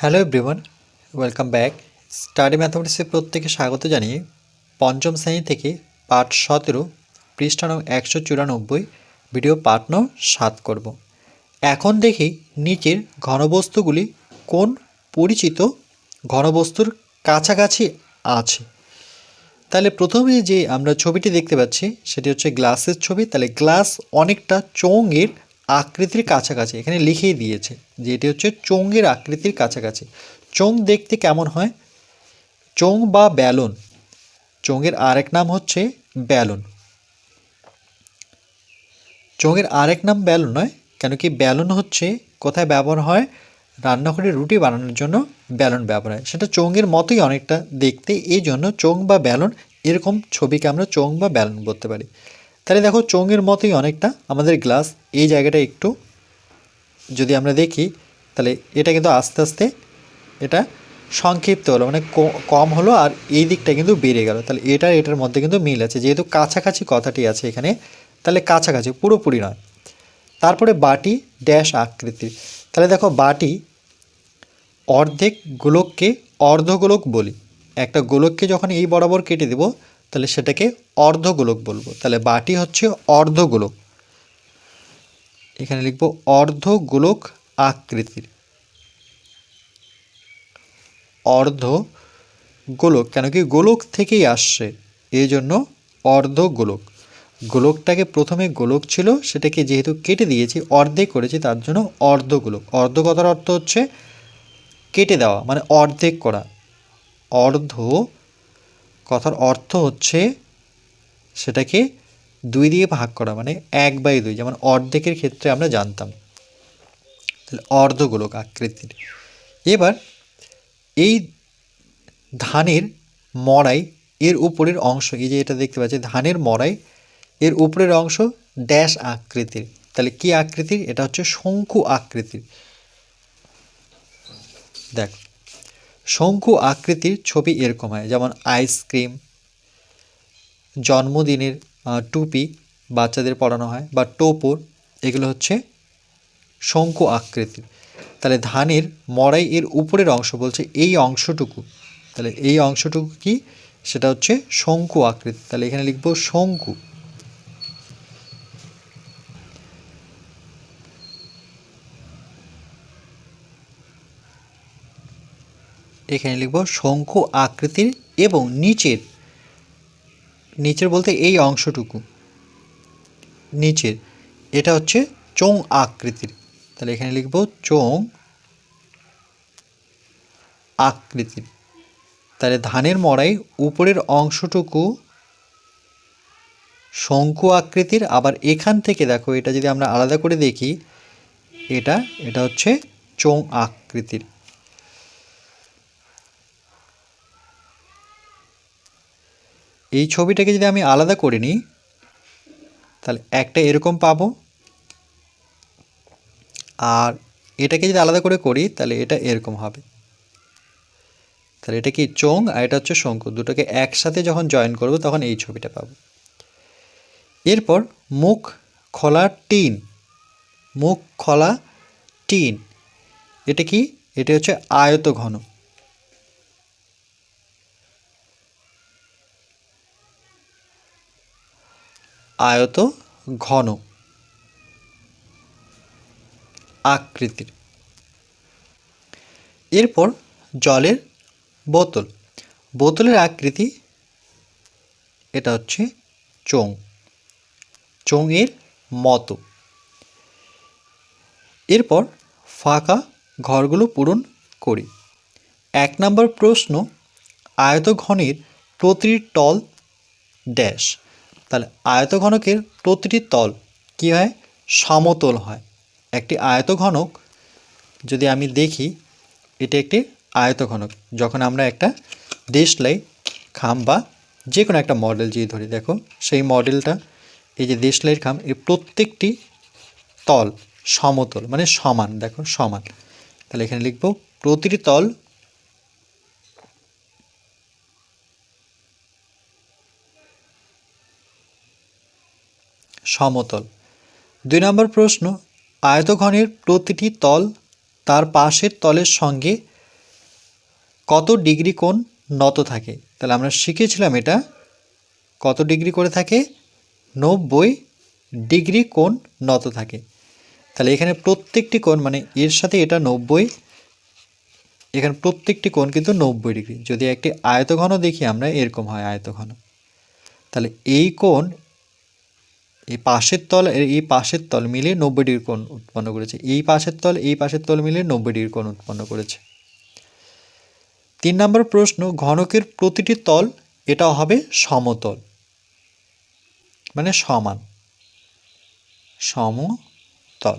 Hello everyone welcome back study ম্যাথামেটিক্সে প্রত্যেকে স্বাগত জানিয়ে পঞ্চম শ্রেণি থেকে পাঠ সতেরো, পৃষ্ঠা নং একশো চুরানব্বই ভিডিও পাঠ নং সাত করব। এখন দেখি নিচের ঘনবস্তুগুলি কোন পরিচিত ঘনবস্তুর কাছাকাছি আছে। তাহলে প্রথমে যে আমরা ছবিটি দেখতে পাচ্ছি, সেটি হচ্ছে গ্লাসের ছবি। তাহলে গ্লাস অনেকটা চোঙের আকৃতির কাছাকাছি, এখানে লিখেই দিয়েছে যে এটি হচ্ছে চোঙের আকৃতির কাছাকাছি। চোঙ দেখতে কেমন হয়? চোঙ বা ব্যালন। চোঙের আরেক নাম হচ্ছে ব্যালন। চোঙের আরেক নাম ব্যালন নয়, কেন কি ব্যালন হচ্ছে কোথায় ব্যবহার হয়? রান্নাঘরে রুটি বানানোর জন্য ব্যালন ব্যবহার হয়। সেটা চোঙের মতোই অনেকটা দেখতে, এই জন্য চোঙ বা ব্যালন এরকম ছবিকে আমরা চোঙ বা ব্যালন বলতে পারি। তাহলে দেখো চোঙের মতোই অনেকটা। আমাদের গ্লাস এই জায়গাটা একটু যদি আমরা দেখি, তাহলে এটা কিন্তু আস্তে আস্তে এটা সংক্ষিপ্ত হলো মানে কম হলো আর এই দিকটা কিন্তু বেড়ে গেল। তাহলে এটার এটার মধ্যে কিন্তু মিল আছে। যেহেতু কাছাকাছি কথাটি আছে এখানে, তাহলে কাছাকাছি, পুরোপুরি নয়। তারপরে বাটি ড্যাশ আকৃতির তাহলে দেখো বাটি অর্ধেক গোলককে অর্ধগোলক বলি। একটা গোলককে যখন এই বরাবর কেটে দেব তাহলে সেটাকে অর্ধগোলক বলব। তাহলে বাটি হচ্ছে অর্ধগোলক। এখানে লিখব অর্ধগোলক আকৃতির। অর্ধ গোলক কেন কি গোলক থেকেই আসছে এই জন্য অর্ধ গোলক গোলকটাকে প্রথমে গোলক ছিল, সেটাকে যেহেতু কেটে দিয়েছি, অর্ধেক করেছি, তার জন্য অর্ধ গোলক অর্ধ কথার অর্থ হচ্ছে কেটে দেওয়া মানে অর্ধেক করা। অর্ধ কথার অর্থ হচ্ছে সেটাকে দুই দিয়ে ভাগ করা মানে এক বাই দুই, যেমন অর্ধেকের ক্ষেত্রে আমরা জানতাম। তাহলে অর্ধগোলক আকৃতির। এবার এই ধানের মড়াই এর উপরের অংশ, এই যে এটা দেখতে পাচ্ছি, ধানের মড়াই এর উপরের অংশ ড্যাশ আকৃতির। তাহলে কি আকৃতির? এটা হচ্ছে শঙ্কু আকৃতির। দেখ শঙ্কু আকৃতির ছবি এরকম হয়। যেমন আইসক্রিম জন্মদিনের টুপি বাচ্চাদের পরানো হয় বা টোপর। এগুলো হচ্ছে শঙ্কু আকৃতির। তাহলে ধানের মড়াই এর উপরের অংশ বলছে এই অংশটুকু। তাহলে এই অংশটুকু কি? সেটা হচ্ছে শঙ্কু আকৃতি। তাহলে এখানে লিখব শঙ্কু। এখানে লিখব শঙ্কু আকৃতির এবং নিচের নিচের বলতে এই অংশটুকু, নিচের, এটা হচ্ছে চোং আকৃতির। তাহলে এখানে লিখব চোং আকৃতির। তাহলে ধানের মড়াই উপরের অংশটুকু শঙ্কু আকৃতির, আবার এখান থেকে দেখো এটা যদি আমরা আলাদা করে দেখি, এটা এটা হচ্ছে চোং আকৃতির। এই ছবিটাকে যদি আমি আলাদা করে নিই, তাহলে একটা এরকম পাবো। আর এটাকে যদি আলাদা করে করি, তাহলে এটা এরকম হবে। তাহলে এটা কি চোং আর এটা হচ্ছে শঙ্কু। দুটোকে একসাথে যখন জয়েন করব, তখন এই ছবিটা পাবো। এরপর মুখ খোলা টিন। মুখ খোলা টিন। এটা কি? এটা হচ্ছে আয়ত ঘন আয়ত ঘন। আকৃতির। এরপর জলের বোতল। বোতলের আকৃতি এটা হচ্ছে চোং চোঙের মতো। এরপর ফাঁকা ঘরগুলো পূরণ করি। এক নম্বর প্রশ্ন আয়তঘনের প্রতিটি টল ড্যাশ। তাহলে আয়তঘনকের প্রতিটি তল কী হয়? সমতল হয়। একটি আয়তঘনক, যদি আমি দেখি, এটা একটি আয়তঘনক। যখন আমরা একটা দেশলাই খাম বা যে কোনো একটা মডেল যদি ধরি, দেখো, সেই মডেলটা এই যে দেশলাইয়ের খাম, এর প্রত্যেকটি তল সমতল মানে সমান, দেখো, সমান। তাহলে এখানে লিখব, প্রতিটি তল সমতল। দুই নম্বর প্রশ্ন আয়তঘনের প্রতিটি তল তার পাশের তলের সঙ্গে কত ডিগ্রি কোণ নত থাকে? তাহলে আমরা শিখেছিলাম এটা, কত ডিগ্রি করে থাকে? নব্বই ডিগ্রি কোণ নত থাকে। তাহলে এখানে প্রত্যেকটি কোণ মানে এর সাথে এটা নব্বই, এখানে প্রত্যেকটি কোণ কিন্তু নব্বই ডিগ্রি। যদি একটি আয়তঘন দেখি আমরা, এরকম হয় আয়তঘন। তাহলে এই কোণ এই পাশের তল, এই পাশের তল মিলিয়ে নব্বই ডিগ্রি কোণ উৎপন্ন করেছে। এই পাশের তল, এই পাশের তল মিলিয়ে নব্বই ডিগ্রি কোণ উৎপন্ন করেছে। তিন নম্বর প্রশ্ন, ঘনকের প্রতিটি তল এটা হবে সমতল মানে সমান, সমতল।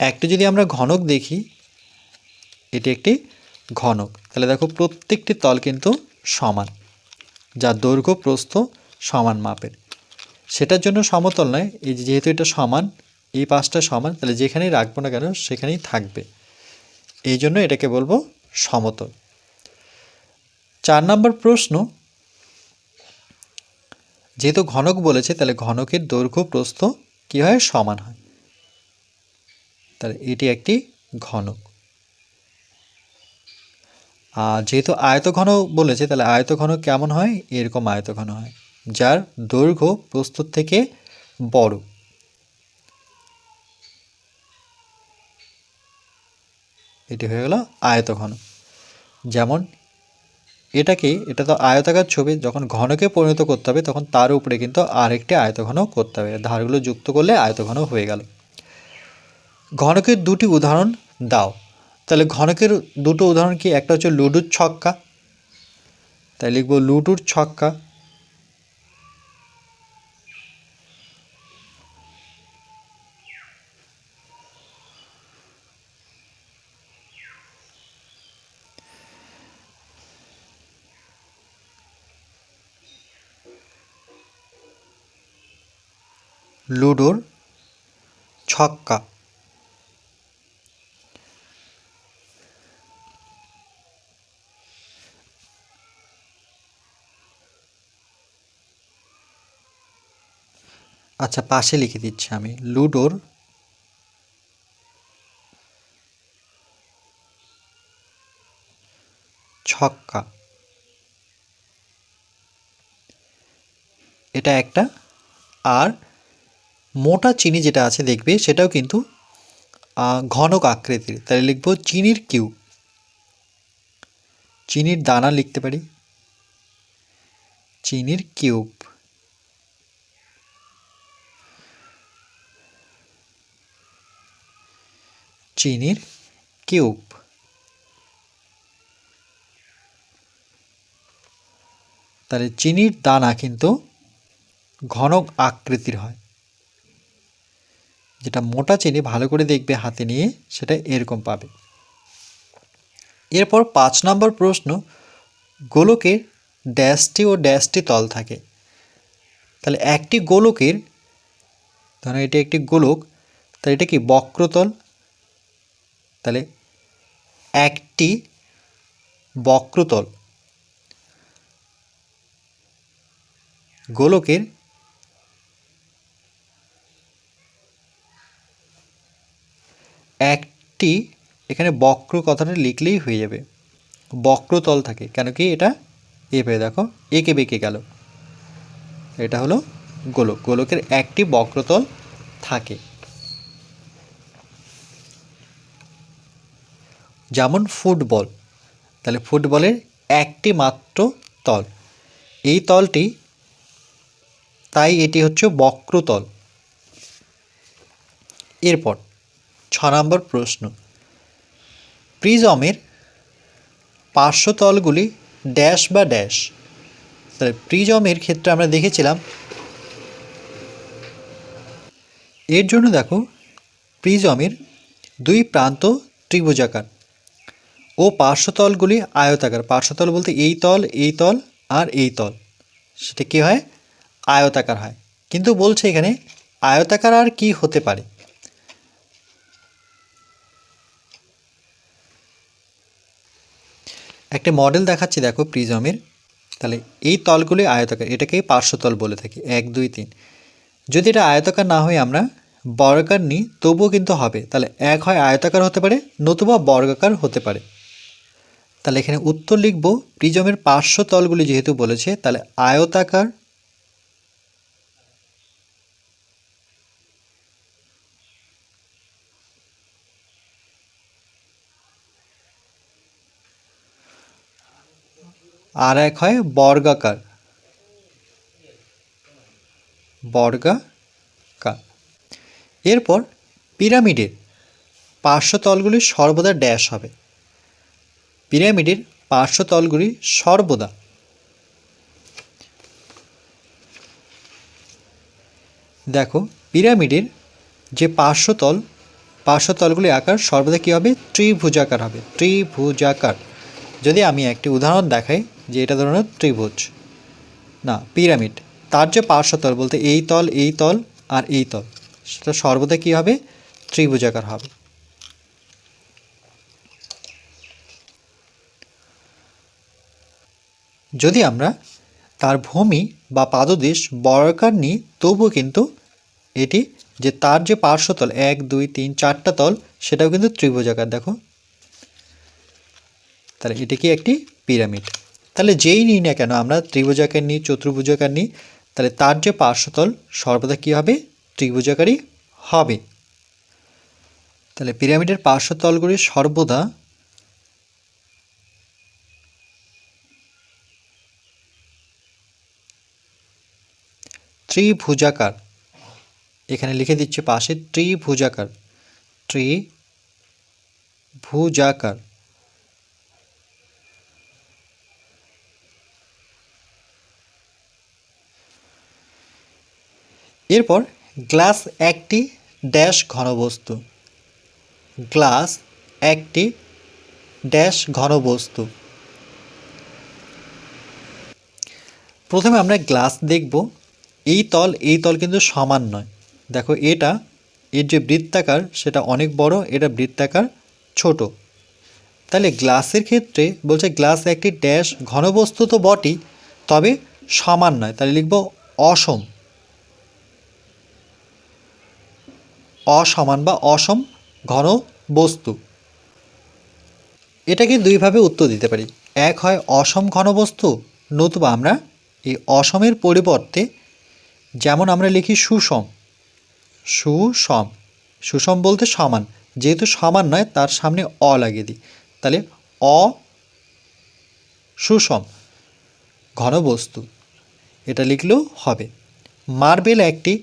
একটা যদি আমরা ঘনক দেখি, এটি একটি ঘনক। তাহলে দেখো প্রত্যেকটি তল কিন্তু সমান। যার দৈর্ঘ্য, প্রস্থ, সমান মাপের। সেটার জন্য সমতল নয়, এই যে যেহেতু এটা সমান, এই পাশটা সমান, তাহলে যেখানেই রাখব না কেন সেখানেই থাকবে। এই জন্য এটাকে বলব সমতল। চার নম্বর প্রশ্ন, যেহেতু ঘনক বলেছে, তাহলে ঘনকের দৈর্ঘ্য, প্রস্থ কী হয়? সমান হয়। তাহলে এটি একটি ঘনক। যেহেতু আয়তঘন বলেছে, তাহলে আয়তঘন কেমন হয়? এরকম আয়তঘন হয়, যার দৈর্ঘ্য প্রস্তুত থেকে বড়। এটি হয়ে গেল আয়তঘন। যেমন এটাকে, এটা তো আয়তাকার ছবি, যখন ঘনকে পরিণত করতে হবে, তখন তার উপরে কিন্তু আরেকটি আয়তঘন করতে হবে। ধারগুলো যুক্ত করলে আয়তঘন হয়ে গেল। ঘনকের দুটি উদাহরণ দাও। তাহলে ঘনকের দুটো উদাহরণ কি? একটা হচ্ছে লুডুর ছক্কা। তাই লিখব লুডুর ছক্কা। লুডোর ছক্কা। আচ্ছা পাশে লিখে দিচ্ছি আমি। লুডোর ছক্কা। এটা একটা। আর মোটা চিনি যেটা আছে, দেখবে সেটাও কিন্তু ঘনক আকৃতির। তাহলে লিখব চিনির কিউ। চিনির দানা লিখতে পারি। চিনির কিউব। চিনির কিউব। তাহলে চিনির দানা কিন্তু ঘনক আকৃতির হয়। যেটা মোটা চিনি ভালো করে দেখবে হাতে নিয়ে, সেটা এরকম পাবে। এরপর পাঁচ নম্বর প্রশ্ন, গোলকের ড্যাশটি ও ড্যাশটি তল থাকে। তাহলে একটি গোলকের, ধরো এটি একটি গোলক, তাহলে এটা কি বক্রতল? তাহলে একটি বক্রতল গোলকের একটি, এখানে বক্র কথাটা লিখলেই হয়ে যাবে। বক্রতল থাকে, কেন কি এটা এ পেয়ে দেখো এঁকে বেঁকে গেল। এটা হলো গোলক, গোলকের একটি বক্রতল থাকে। যেমন ফুটবল, তাহলে ফুটবলের একটি মাত্র তল। এই তলটি, তাই এটি হচ্ছে বক্রতল। এরপর, ছ নম্বর প্রশ্ন। প্রিজমের পার্শ্বতলগুলি ড্যাশ বা ড্যাশ? তাহলে প্রিজমের ক্ষেত্রে আমরা দেখেছিলাম, এর জন্য দেখো, প্রিজমের দুই প্রান্ত ত্রিভুজাকার। ও পার্শ্বতলগুলি আয়তাকার। পার্শ্বতল বলতে এই তল এই তল আর এই তল। সেটা কী হয়? আয়তাকার হয়। কিন্তু বলছে এখানে আয়তাকার আর কি হতে পারে? একটা মডেল দেখাচ্ছি, দেখো প্রিজমের। তাহলে এই তলগুলি আয়তাকার, এটাকেই পার্শ্বতল বলে থাকি। এক, দুই, তিন। যদি এটা আয়তাকার না হয় আমরা বর্গাকার নিই তবুও কিন্তু হবে। তাহলে এক হয় আয়তাকার হতে পারে, নতুবা বর্গাকার হতে পারে। তাহলে এখানে উত্তর লিখব, প্রিজমের পার্শ্ব তলগুলি যেহেতু বলেছে, তাহলে আয়তাকার আর এক হয় বর্গাকার। বর্গাকার। এরপর পিরামিডের পার্শ্বতলগুলি সর্বদা ড্যাশ হবে। পিরামিডের পার্শ্বতলগুলি সর্বদা দেখো, পিরামিডের যে পার্শ্বতল পার্শ্বতলগুলি আকার সর্বদা কী হবে? ত্রিভুজাকার হবে। ত্রিভুজাকার। যদি আমি একটি উদাহরণ দেখাই যে এটা ধরুন ত্রিভুজ। না, পিরামিড। তার যে পার্শ্বতল বলতে এই তল এই তল আর এই তল, সেটা সর্বদা কী হবে? ত্রিভুজাকার হবে। যদি আমরা তার ভূমি বা পাদদেশ বর্গাকার নিই, তবুও কিন্তু এটি যে তার যে পার্শ্বতল, এক, দুই, তিন, চারটা তল, সেটাও কিন্তু ত্রিভুজাকার দেখো। তাহলে এটি কি একটি পিরামিড? তাহলে যেই নিই না কেন, আমরা ত্রিভুজাকার নিই চতুর্ভুজাকার নিই, তাহলে তার যে পার্শ্বতল, সর্বদা কী হবে? ত্রিভুজাকারই হবে। তাহলে পিরামিডের পার্শ্বতলগুলি সর্বদা ত্রিভুজাকার। এখানে লিখে দিচ্ছে পাশে ত্রিভুজাকার। ত্রিভুজাকার। এরপর গ্লাস একটি ড্যাশ ঘনবস্তু। গ্লাস একটি ড্যাশ ঘনবস্তু। প্রথমে আমরা গ্লাস দেখব। এই তল এই তল কিন্তু সমান নয়। দেখো, এটা, এর যে বৃত্তাকার, সেটা অনেক বড়, এটা বৃত্তাকার ছোট। তাহলে গ্লাসের ক্ষেত্রে বলছে গ্লাস একটি ড্যাশ, ঘনবস্তু তো বটেই, তবে সমান নয়। তাহলে লিখব অসম। অসমান বা অসম ঘন বস্তু এটাকে দুইভাবে উত্তর দিতে পারি। এক হয় অসম ঘনবস্তু, নতুবা আমরা এই অসমের পরিবর্তে যেমন আমরা লিখি সুষম। সুষম। সুষম বলতে সমান। যেহেতু সমান নয়, তার সামনে অ লাগিয়ে দিই। তাহলে অ সুষম। ঘনবস্তু। এটা লিখলেও হবে। মার্বেল একটি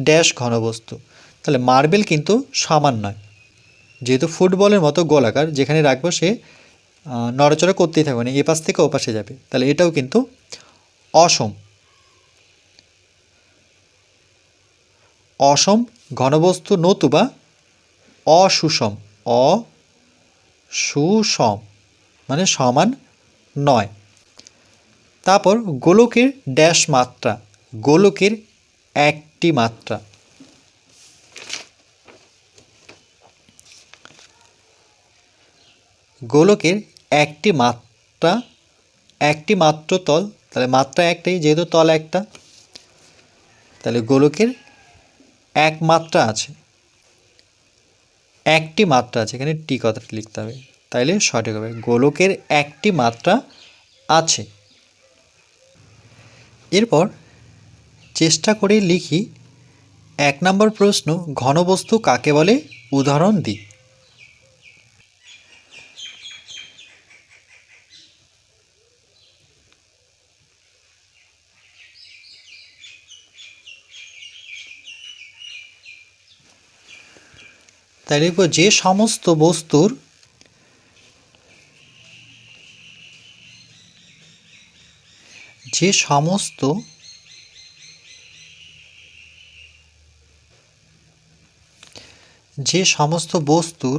ড্যাশ ঘনবস্তু। তাহলে মার্বেল কিন্তু সমান নয়। যেহেতু ফুটবলের মতো গোলাকার, যেখানে রাখব সে নড়াচড়া করতেই থাকবে না এ পাশ থেকে ওপাশে যাবে। তাহলে এটাও কিন্তু অসম। অসম, ঘনবস্তু নতুবা অসুষম। অসুষম মানে সমান নয়। তারপর গোলকের ড্যাশ মাত্রা। গোলকের একটি মাত্রা। গোলকের একটি মাত্রা, একটি মাত্র তল। তাহলে মাত্রা একটাই, যেহেতু তল একটা। তাহলে গোলকের এক মাত্রা আছে। একটি মাত্রা আছে, এখানে টি কথাটি লিখতে হবে। তাইলে সঠিক হবে। গোলকের একটি মাত্রা আছে। এরপর চেষ্টা করে লিখি, এক নম্বর প্রশ্ন, ঘনবস্তু কাকে বলে? উদাহরণ দিই তাই যে সমস্ত বস্তুর যে সমস্ত যে সমস্ত বস্তুর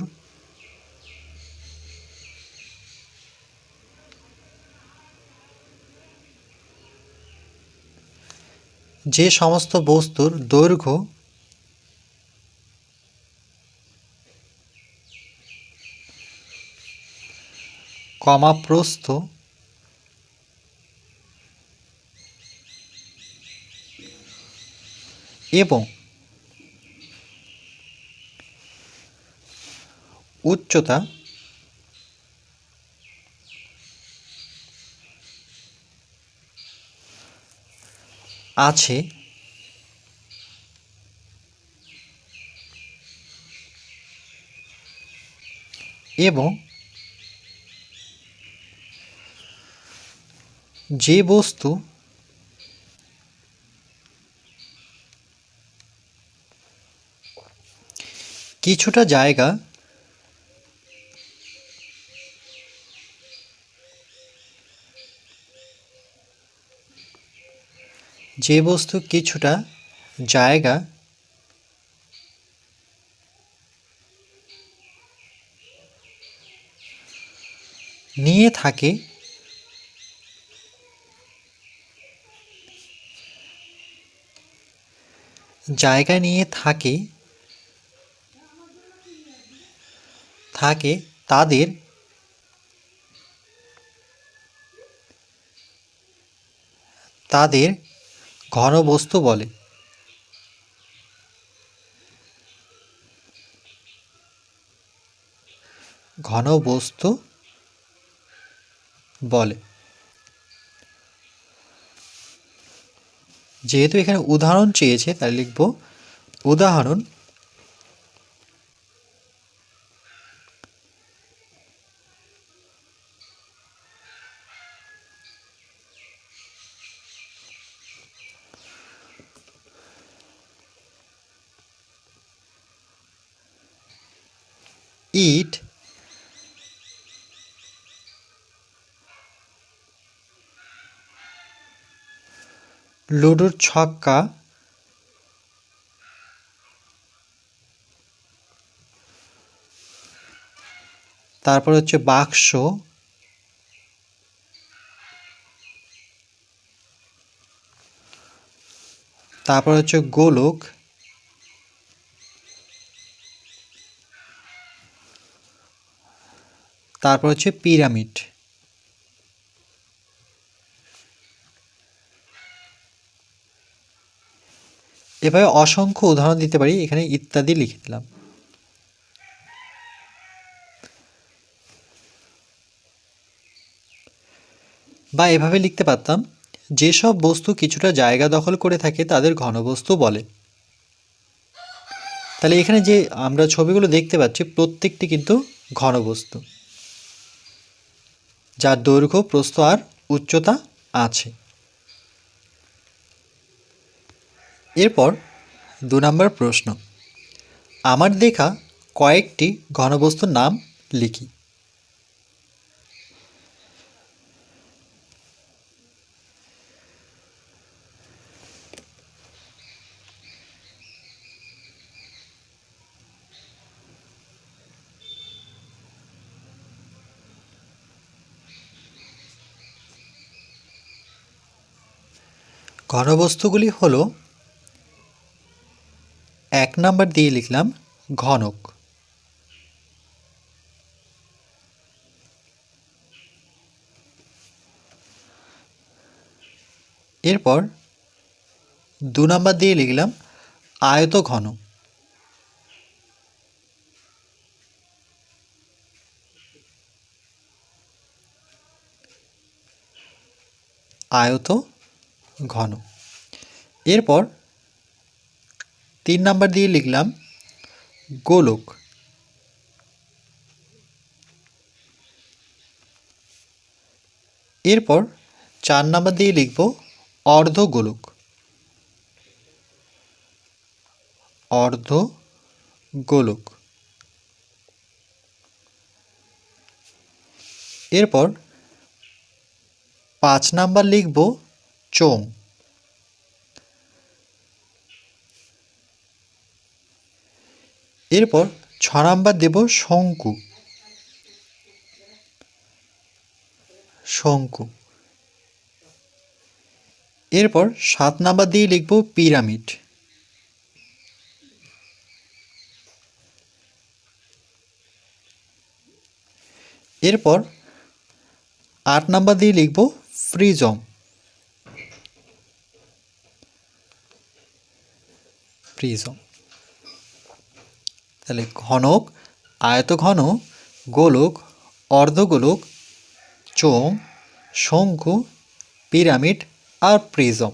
যে সমস্ত বস্তুর দৈর্ঘ্য কমাপ্রস্থ। এবং উচ্চতা আছে এবং যে বস্তু কিছুটা জায়গা যে বস্তু কিছুটা জায়গা নিয়ে থাকে জায়গা নিয়ে থাকে থাকে তাদের তাদের ঘনবস্তু বলে। ঘনবস্তু বলে। যেহেতু এখানে উদাহরণ চেয়েছে তাহলে লিখব উদাহরণ লুডোর ছক্কা। তারপর হচ্ছে বাক্স। তারপর হচ্ছে গোলক। তারপর হচ্ছে পিরামিড। এভাবে অসংখ্য উদাহরণ দিতে পারি, এখানে ইত্যাদি লিখে দিলাম। বা এভাবে লিখতে পারতাম, যেসব বস্তু কিছুটা জায়গা দখল করে থাকে, তাদের ঘনবস্তু বলে। তাহলে এখানে যে আমরা ছবিগুলো দেখতে পাচ্ছি, প্রত্যেকটি কিন্তু ঘনবস্তু, যার দৈর্ঘ্য, প্রস্থ আর উচ্চতা আছে। এরপর দু নম্বর প্রশ্ন। আমার দেখা কয়েকটি ঘনবস্তুর নাম লিখি। ঘনবস্তুগুলি হলো এক নাম্বার দিয়ে লিখলাম ঘনক। এরপর দু নাম্বার দিয়ে লিখলাম আয়ত ঘন আয়ত ঘন এরপর তিন নাম্বার দিয়ে লিখলাম, গোলক। এরপর চার নাম্বার দিয়ে লিখব অর্ধ গোলক অর্ধ গোলক এরপর পাঁচ নাম্বার লিখব চোং এরপর ছ নাম্বার দেব শঙ্কু। শঙ্কু। এরপর সাত নাম্বার দিয়ে লিখব পিরামিড। এরপর আট নাম্বার দিয়ে লিখব ফ্রিজম। প্রিজম তাহলে ঘনক আয়তঘন গোলক, অর্ধগোলক, চোঙ, শঙ্কু, পিরামিড আর প্রিজম।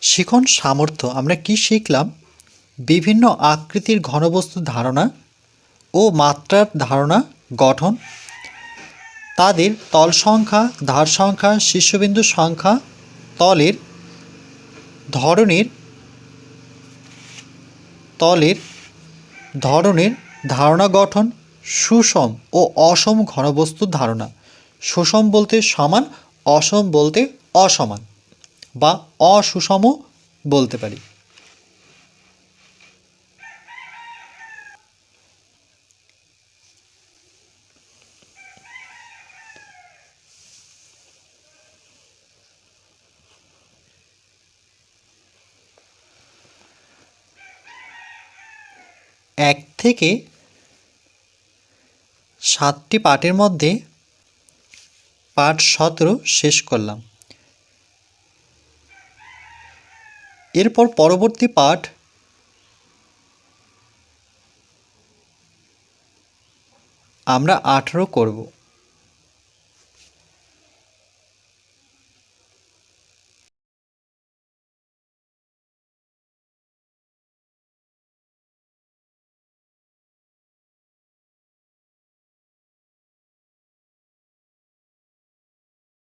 শিখন সামর্থ্য, আমরা কি শিখলাম? বিভিন্ন আকৃতির ঘনবস্তুর ধারণা ও মাত্রার ধারণা গঠন। তাদের তল সংখ্যা, ধার সংখ্যা, শীর্ষবিন্দু সংখ্যা, তলের ধরনের তলের ধরনের ধারণা গঠন, সুষম ও অসম ঘনবস্তুর ধারণা। সুষম বলতে সমান, অসম বলতে অসমান বা অসুষম বলতে পারি। এক থেকে সাতটি পার্টের মধ্যে পাট সতেরো শেষ করলাম। এরপর পরবর্তী পাঠ আমরা আঠেরো করব।